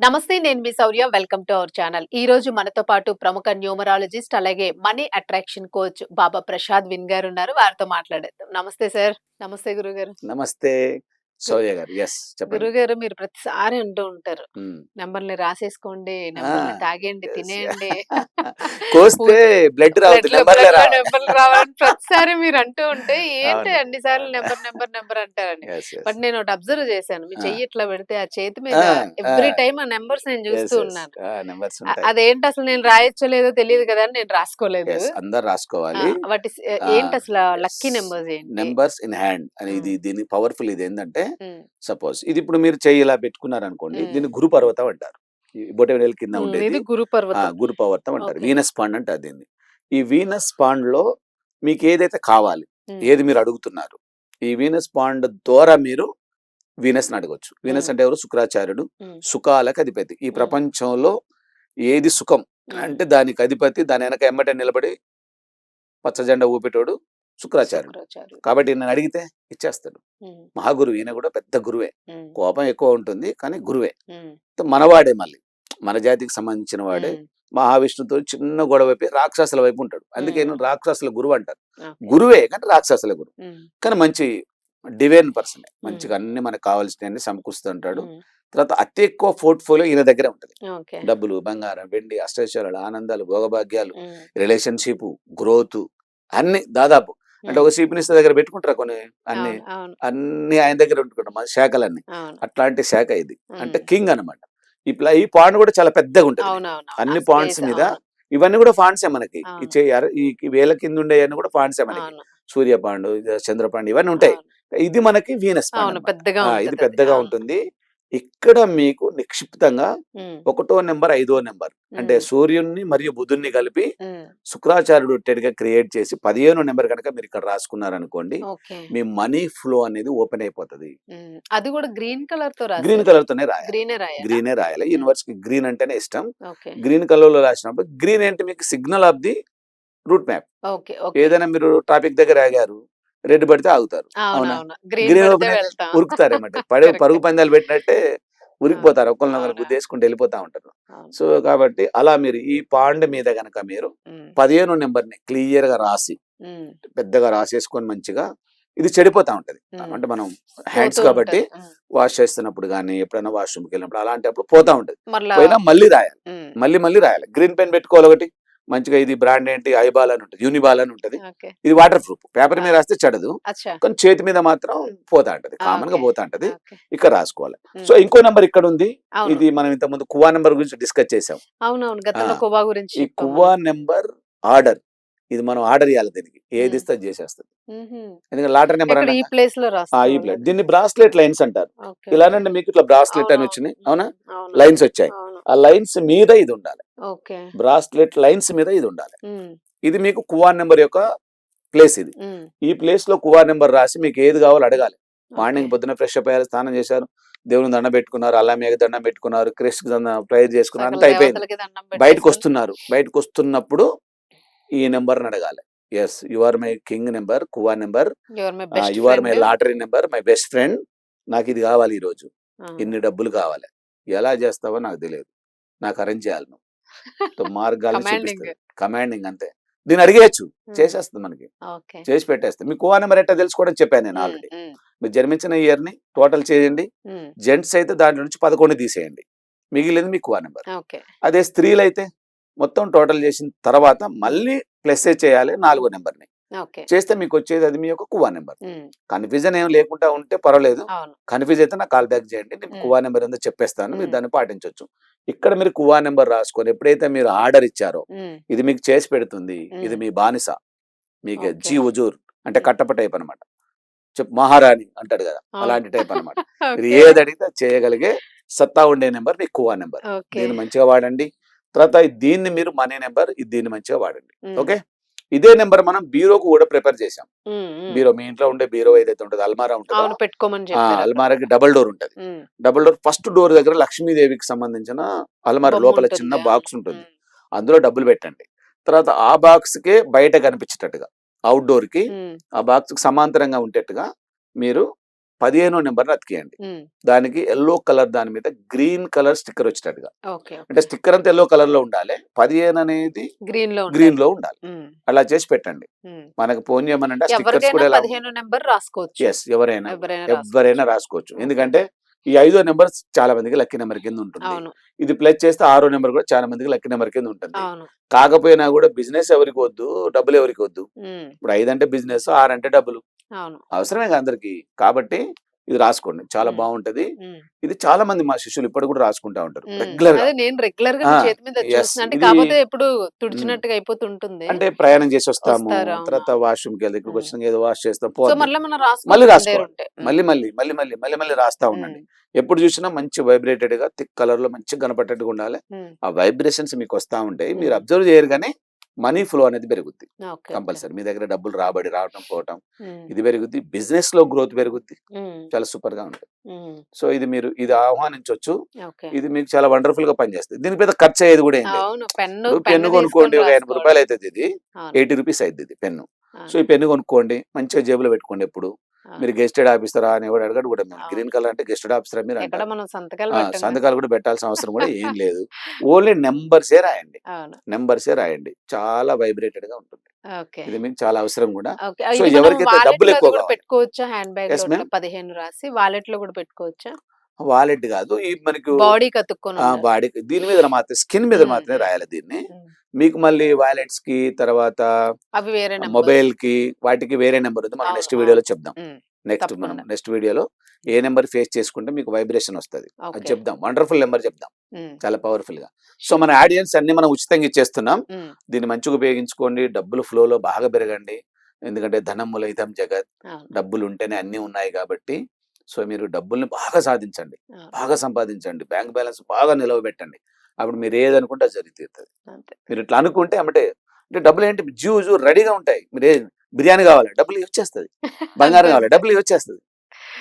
నమస్తే నేను మీ Sourya. Welcome to our channel. ఈ రోజు మనతో పాటు ప్రముఖ న్యూమరాలజిస్ట్ అలాగే money attraction coach Baba Prasad win గారు ఉన్నారు. వారితో మాట్లాడేద్దాం. నమస్తే సార్. నమస్తే గురుగారు. నమస్తే. సౌర్య గారు. ఎస్ చెప్పండి. గురుగారు మీరు ప్రతిసారి అంటూ ఉంటారు. మ్మ్. నెంబర్ని రాసేసుకోండి తాగండి yes. తినేయండి. కోస్తే బ్లడ్ నెంబర్లే రావాలి. నెంబర్లు ప్రతిసారి మీరు అంటూ ఉంటే ఏంటి. అన్ని సార్లు నెంబర్ నెంబర్ నెంబర్ అంటారని. బట్ నేను ఒకటి అబ్జర్వ్ చేశాను. మీ. చెయ్యి ఇట్లా పెడితే ఆ చేతి మీద ఎవ్రీ. టైం ఆ నెంబర్స్ నేను చూస్తూ. ఉన్నాను. అదేంటి అసలు నేను రాయొచ్చో లేదో తెలియదు కదా అని నేను రాసుకోలేదు. అందరు రాసుకోవాలి. వాటి ఏంటి అసలు లక్కీ. నెంబర్స్ ఏంటి? నెంబర్స్ ఇన్ హ్యాండ్ అని ఇది దీని పవర్ఫుల్ ఇది ఏంటంటే సపోజ్ ఇది ఇప్పుడు మీరు చెయ్యి ఇలా పెట్టుకున్నారు అనుకోండి. దీన్ని గురు పర్వతం అంటారు బొటవేలు కింద ఉండేది ఇది గురు పర్వతం గురు పర్వతం అంటారు. వీనస్ పాండ్ అంటారు దీన్ని. ఈ వీనస్ పాండ్లో మీకు ఏదైతే కావాలి ఏది మీరు అడుగుతున్నారు ఈ వీనస్ పాండ్ ద్వారా మీరు వీనస్ని అడగొచ్చు వీనస్. అంటే ఎవరు? శుక్రాచార్యుడు. సుఖాలకు అధిపతి. ఈ. ప్రపంచంలో ఏది సుఖం అంటే దానికి అధిపతి దాని వెనక ఎమ్మటే నిలబడి పచ్చజెండా ఊపేటోడు శుక్రాచార్యుడు. కాబట్టి నేను అడిగితే ఇచ్చేస్తాడు మహాగురువు ఈయన కూడా పెద్ద గురువే. కోపం ఎక్కువ ఉంటుంది కానీ గురువే. మనవాడే మళ్ళీ. మన జాతికి సంబంధించిన వాడే. మహావిష్ణుతో చిన్న గొడవ వైపు రాక్షసుల వైపు ఉంటాడు. అందుకే. నేను రాక్షసుల గురువు అంటారు. గురువే కానీ రాక్షసుల గురువు. కానీ మంచి డివైన్ పర్సన్. మంచిగా అన్ని మనకు కావాల్సినవన్నీ సమకూస్తుంటాడు ఉమ్, తర్వాత అతి ఎక్కువ పోర్ట్ఫోలియో ఈయన దగ్గరే ఉంటుంది. డబ్బులు బంగారం వెండి అష్టైశ్వర్యాలు ఆనందాలు భోగభాగ్యాలు రిలేషన్షిప్ గ్రోత్ అన్ని దాదాపు అంటే ఒక చీఫ్ దగ్గర పెట్టుకుంటారా కొన్ని అన్ని అన్ని ఆయన దగ్గర పెట్టుకుంటాం మన శాఖలన్నీ. అట్లాంటి శాఖ ఇది. అంటే కింగ్ అన్నమాట. ఈ ప్లా ఈ పాండ్ కూడా చాలా పెద్దగా ఉంటుంది. అన్ని space, మీద ఇవన్నీ కూడా ఫాండ్సే మనకి. ఈ వేల కింద ఉండే అన్ని కూడా ఫాండ్సే మనకి. సూర్యపాండు చంద్రపాండు ఇవన్నీ ఉంటాయి. ఇది మనకి వీనస్ ఇది పెద్దగా. ఉంటుంది. ఇక్కడ మీకు నిక్షిప్తంగా ఒకటో నెంబర్ ఐదో నెంబర్. అంటే సూర్యుని మరియు బుధుని కలిపి శుక్రాచార్యుడు గా క్రియేట్ చేసి పదిహేను నెంబర్ కనుక మీరు ఇక్కడ రాసుకున్నారనుకోండి మీ మనీ ఫ్లో అనేది ఓపెన్ అయిపోతుంది. అది కూడా గ్రీన్ కలర్తో గ్రీన్ కలర్ తోనే రాయాలి. గ్రీనే రాయాలి. యూనివర్స్కి గ్రీన్ అంటేనే ఇష్టం. గ్రీన్ కలర్లో రాసినప్పుడు గ్రీన్ ఏంటి మీకు? Signal of the route map. ఏదైనా మీరు ట్రాఫిక్ దగ్గర ఆగారు రెడ్ పడితే ఆగుతారు. అవునా? గ్రీన్ వెళ్తాం. ఉరుకుతారేమంటే పడే. పరుగు పందాలు పెట్టినట్టే ఉరికిపోతారు. ఒకళ్ళనొకరు అవునా. గుద్దేసుకుంటూ వెళ్ళిపోతా ఉంటారు. సో కాబట్టి అలా మీరు ఈ పాండ్ మీద గనక మీరు పదిహేను నెంబర్ని క్లియర్గా రాసి పెద్దగా రాసేసుకొని మంచిగా ఇది చెడిపోతా ఉంటది. అంటే మనం హ్యాండ్స్ కాబట్టి వాష్ చేస్తున్నప్పుడు కానీ ఎప్పుడైనా వాష్రూమ్కి వెళ్ళినప్పుడు అలాంటప్పుడు పోతా ఉంటది. పోయినా మళ్ళీ రాయాలి. మళ్ళీ మళ్ళీ రాయాలి. గ్రీన్ పెన్ పెట్టుకోవాలి ఒకటి. మంచిగా ఇది బ్రాండ్ ఏంటి? ఐబాల్ అని ఉంటుంది యూనిబాల్ అని ఉంటుంది. ఇది వాటర్ ప్రూఫ్. పేపర్ మీద రాస్తే చెడదు. కానీ చేతి మీద మాత్రం పోతా ఉంటది. కామన్గా. పోతా ఉంటది. ఇక్కడ రాసుకోవాలి. సో ఇంకో నెంబర్ ఇక్కడ ఉంది. ఇది మనం ఇంత ముందు కువా నెంబర్ గురించి డిస్కస్ చేసాం ఈ. కువా నెంబర్ ఆర్డర్. ఇది మనం ఆర్డర్ ఇవ్వాలి దీనికి. ఏది. ఇస్తే అది చేసేస్తుంది. ఎందుకంటే లాటర్ నెంబర్ ఇక్కడ ఈ ప్లేస్లో ఈ రాసుకోవాలి ప్లేట్ దీన్ని బ్రాస్లెట్ లైన్స్ అంటారు. ఓకే, ఇలానంటే మీకు ఇట్లా బ్రాస్లెట్ అని. వచ్చినాయి. అవునా. లైన్స్ వచ్చాయి. ఆ లైన్స్ మీద ఇది ఉండాలి. బ్రాస్లెట్ లైన్స్ మీద ఇది ఉండాలి. ఇది మీకు కువా నెంబర్ యొక్క ప్లేస్ ఇది. ఈ ప్లేస్లో కువా నెంబర్ రాసి మీకు ఏది కావాలో అడగాలి. మార్నింగ్. పొద్దున ఫ్రెష్ అప్ అయ్యారు స్నానం చేశారు దేవుని దండం పెట్టుకున్నారు అల్లా మీద దండం పెట్టుకున్నారు క్రిస్ట్ ప్రేయర్ చేసుకున్నారు అంతా అయిపోయింది. బయటకు వస్తున్నారు. బయటకు వస్తున్నప్పుడు ఈ నెంబర్ అడగాలి. Yes you are my king number Kuan number you are my. Lottery number my best friend నాకు ఇది కావాలి ఈ రోజు. ఇన్ని డబ్బులు కావాలి. ఎలా చేస్తావో నాకు తెలియదు. నాకు అరేంజ్ చేయాలి నువ్వు. మార్గాలు. చూపిస్తుంది. కమాండింగ్ అంతే. దీన్ని అడిగేయచ్చు. చేసేస్తుంది మనకి. చేసి పెట్టేస్తుంది మీ కువా నెంబర్ ఎట్టా తెలుసుకోవడం చెప్పాను నేను ఆల్రెడీ. మీరు జన్మించిన ఇయర్ని టోటల్ చేయండి. జెంట్స్ అయితే దాంట్లో నుంచి పదకొండు తీసేయండి. మిగిలింది మీ కువా నెంబర్. అదే స్త్రీలు అయితే మొత్తం టోటల్ చేసిన తర్వాత మళ్ళీ ప్లస్ చేయాలి నాలుగో నెంబర్ని. చేస్తే మీకు వచ్చేది అది మీ యొక్క కువా నెంబర్. కన్ఫ్యూజన్ ఏం లేకుండా ఉంటే పర్వాలేదు. కన్ఫ్యూజ్ అయితే నాకు కాల్ బ్యాక్ చేయండి. నేను. కువా నెంబర్ ఏందో చెప్పేస్తాను. మీరు. దాన్ని పాటించవచ్చు ఇక్కడ మీరు కువా నెంబర్ రాసుకొని ఎప్పుడైతే మీరు ఆర్డర్ ఇచ్చారో ఇది మీకు చేసి పెడుతుంది ఇది. మీ బానిస మీకు. జీ ఉజూర్ అంటే. కట్టప టైప్ అనమాట చెప్పు మహారాణి అంటాడు కదా. అలాంటి టైప్ అనమాట మీరు. ఏది అడిగితే చేయగలిగే సత్తా ఉండే నెంబర్ మీ కువా నెంబర్ దీన్ని మంచిగా వాడండి తర్వాత దీన్ని మీరు మనీ నెంబర్ దీన్ని మంచిగా వాడండి ఓకే ఇదే నెంబర్ మనం బీరోకు కూడా ప్రిపేర్ చేసాం. బీరో మీ ఇంట్లో ఉండే బీరో ఏదైతే ఉంటుందో అల్మారా ఉంటుందో. అల్మారాకి డబుల్ డోర్ ఉంటది. డబుల్ డోర్ ఫస్ట్ డోర్ దగ్గర లక్ష్మీదేవికి సంబంధించిన అల్మారా లోపల చిన్న. బాక్స్ ఉంటుంది. అందులో డబ్బులు పెట్టండి. తర్వాత ఆ బాక్స్ కే బయట కనిపించేటట్టుగా అవుట్డోర్కి ఆ బాక్స్కి సమాంతరంగా ఉండేట్టుగా మీరు పదిహేనో నెంబర్ అతికేయండి. దానికి ఎల్లో కలర్ దాని మీద గ్రీన్ కలర్ స్టిక్కర్ వచ్చేటట్టుగా. ఓకే అంటే స్టిక్కర్ అంతా ఎల్లో కలర్లో ఉండాలి. పదిహేను అనేది గ్రీన్లో గ్రీన్లో ఉండాలి అలా చేసి పెట్టండి. మనకు ఫోన్ చేయమనంటే స్టిక్కర్స్ కూడా రాసుకోవచ్చు. ఎస్ ఎవరైనా ఎవరైనా రాసుకోవచ్చు. ఎందుకంటే ఈ ఐదో నెంబర్ చాలా మందికి లక్కీ నెంబర్ కింద ఉంటుంది. ఇది ప్లస్ చేస్తే ఆరో నెంబర్ కూడా చాలా మందికి లక్కీ నెంబర్ కింద ఉంటుంది. కాకపోయినా కూడా బిజినెస్ ఎవరికి వద్దు డబ్బులు ఎవరికి వద్దు. ఇప్పుడు ఐదు అంటే బిజినెస్ ఆరు అంటే డబ్బులు. అవసరమే అందరికి. కాబట్టి ఇది రాసుకోండి. చాలా. బాగుంటది ఇది చాలా మంది మా శిష్యులు ఇప్పుడు కూడా రాసుకుంటా ఉంటారు. రెగ్యులర్ నేను రెగ్యులర్గా చేతి మీద కాకపోతే ఎప్పుడు తుడిచినట్టుగా అయిపోతుంటుంది. అంటే ప్రయాణం చేసి వస్తాము. తర్వాత వాష్రూమ్కి వెళ్తే ఇక్కడికి. వచ్చిన ఏదో వాష్ చేస్తాం. మళ్ళీ మనం మళ్ళీ మళ్ళీ మళ్ళీ మళ్ళీ మళ్ళీ మళ్ళీ మళ్ళీ రాస్తా ఉండండి. ఎప్పుడు చూసినా మంచి వైబ్రేటెడ్గా థిక్ కలర్లో మంచి కనపడేట్టుగా ఉండాలి ఆ వైబ్రేషన్స్ మీకు వస్తా ఉంటాయి. మీరు. అబ్జర్వ్ చేయరు కానీ మనీ ఫ్లో అనేది పెరుగుద్ది. కంపల్సరీ మీ దగ్గర డబ్బులు రాబడి రావడం పోవటం ఇది పెరుగుద్ది. బిజినెస్లో గ్రోత్ పెరుగుద్ది. చాలా సూపర్గా ఉంటుంది సో ఇది మీరు ఇది ఆహ్వానించవచ్చు ఇది మీకు చాలా వండర్ఫుల్గా పనిచేస్తుంది. దీని మీద ఖర్చు అయ్యేది కూడా ఏం లేదు. అవును. పెన్ను కొనుక్కోండి ఒక ఎనభై రూపాయలు అవుతుంది ఇది. ఎయిటీ రూపీస్ అవుతుంది ఇది పెన్ను. సో ఈ పెన్ను కొనుక్కోండి. మంచిగా జేబులో పెట్టుకోండి ఎప్పుడు. మీరు గెస్టెడ్ ఆఫీసరా అని ఎవడు అడగడు కూడా. గ్రీన్ కలర్ అంటే గెస్టెడ్ ఆఫీసరా మీరు సంతకాలు కూడా పెట్టాల్సిన అవసరం కూడా ఏం లేదు. ఓన్లీ నెంబర్సే రాయండి. నెంబర్సే రాయండి. చాలా వైబ్రేటెడ్గా ఉంటుంది ఇది మీకు చాలా అవసరం కూడా. సో ఎవరికైతే డబ్బులు ఎక్కువ కూడా. పెట్టుకోవచ్చా? హ్యాండ్ బ్యాగ్ పదిహేను రాసి వాలెట్లో కూడా పెట్టుకోవచ్చా? వాలెట్ కాదు. ఈ మనకు బాడీ కతుక్కొని. బాడీ దీని మీద మాత్రం స్కిన్ మీద మాత్రమే. రాయాలి దీన్ని. మీకు మళ్ళీ వాలెట్స్కి తర్వాత మొబైల్కి వాటికి వేరే నెంబర్ ఉంది మనం నెక్స్ట్ వీడియోలో చెప్దాం. నెక్స్ట్ మనం. నెక్స్ట్ వీడియోలో ఏ నెంబర్ ఫేస్ చేసుకుంటే మీకు వైబ్రేషన్ వస్తుంది. అది చెప్దాం. వండర్ఫుల్ నెంబర్ చెప్దాం. చాలా పవర్ఫుల్గా సో మన ఆడియన్స్ అన్ని మనం ఉచితంగా ఇచ్చేస్తున్నాం. దీన్ని మంచిగా ఉపయోగించుకోండి. డబ్బులు ఫ్లోలో బాగా పెరగండి. ఎందుకంటే ధనం మూలైతం జగత్. డబ్బులు ఉంటేనే అన్ని ఉన్నాయి కాబట్టి. సో మీరు డబ్బుల్ని బాగా సాధించండి. బాగా సంపాదించండి. బ్యాంక్ బ్యాలెన్స్ బాగా నిలవబెట్టండి. అప్పుడు మీరు ఏదనుకుంటే అది జరిగి తీరుతుంది. అంతే. మీరు ఇట్లా అనుకుంటే అంటే అంటే డబ్బులు ఏంటి? జ్యూస్ రెడీగా ఉంటాయి. మీరు ఏ బిర్యానీ కావాలి. డబ్బులు వచ్చేస్తుంది. బంగారం కావాలి. డబ్బులు వచ్చేస్తుంది.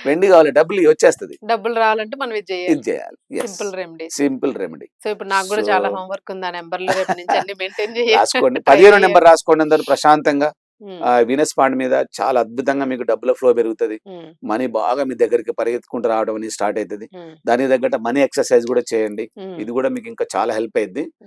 వెండి కావాలి. డబ్బులు వచ్చేస్తుంది. డబ్బులు రావాలంటే మనం ఇది చేయాలి. ఇది చేయాలి. Simple remedy. Simple remedy. So ఇప్పుడు నాకు కూడా చాలా హోంవర్క్ ఉంది ఆ నెంబర్లో రేపు నుంచి అన్ని మెయింటైన్ చేయాలి. రాసుకోండి. పదిహేను. నెంబర్ రాసుకోండి అందరూ ప్రశాంతంగా. వీనస్ పాండ్ మీద చాలా అద్భుతంగా మీకు డబ్బుల ఫ్లో పెరుగుతుంది. మనీ బాగా మీ దగ్గరికి పరిగెత్తుకుంటూ రావడం అనేది స్టార్ట్ అవుతుంది దానికి తగ్గట్టు మనీ ఎక్సర్సైజ్ కూడా చేయండి. ఇది కూడా మీకు ఇంకా చాలా హెల్ప్ అయింది